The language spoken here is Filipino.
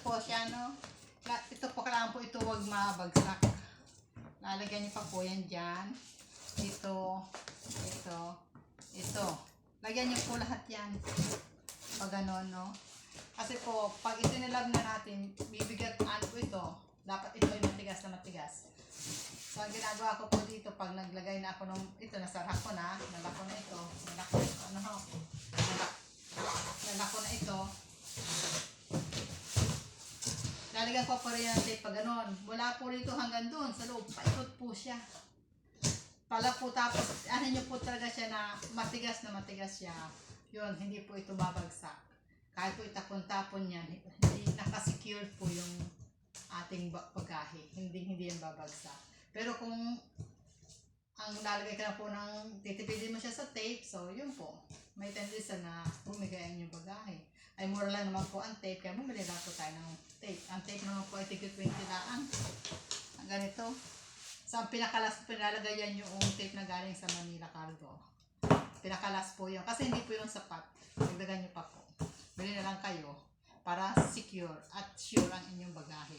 po siya, no? Ito po, kailangan po ito wag mabagsak. Lalagyan niyo pa po yan dyan. Ito, ito, ito. Lagyan niyo po lahat yan. Pag ganon, no? Kasi po, pag itinilab na natin, bibigat ano po ito. Dapat ito ay matigas na matigas. So, ang ginagawa ko po dito, pag naglagay na ako ng, ito, nasarap ko na, nalako na ito, nalako na ito, ano nalako na ito, lalagyan ko pa rin ng pag ganon. Mula po rito hanggang doon, sa loob, paikot po siya. Pala po tapos, ano nyo po talaga siya na matigas na matigas siya. Yun, hindi po ito babagsak. Kahit po itapon-tapon yan, hindi nakasecure po yung ating bagahe. Hindi, hindi yan babagsak. Pero kung ang lalagay ka na po ng titipidin mo siya sa tape, so yun po. May tendency na bumigayan yung bagahe. Ay mura lang naman po ang tape, kaya bumili lang po tayo ng tape. Ang tape naman po ay tigit 20 lang. Ang ganito. Sa pinakalas, pinalagay yan yung tape na galing sa Manila Cargo. Pinakalas po yun. Kasi hindi po yung sapat. Dagdagan nyo pa po. Bili na lang kayo para secure at sure ang inyong bagahe.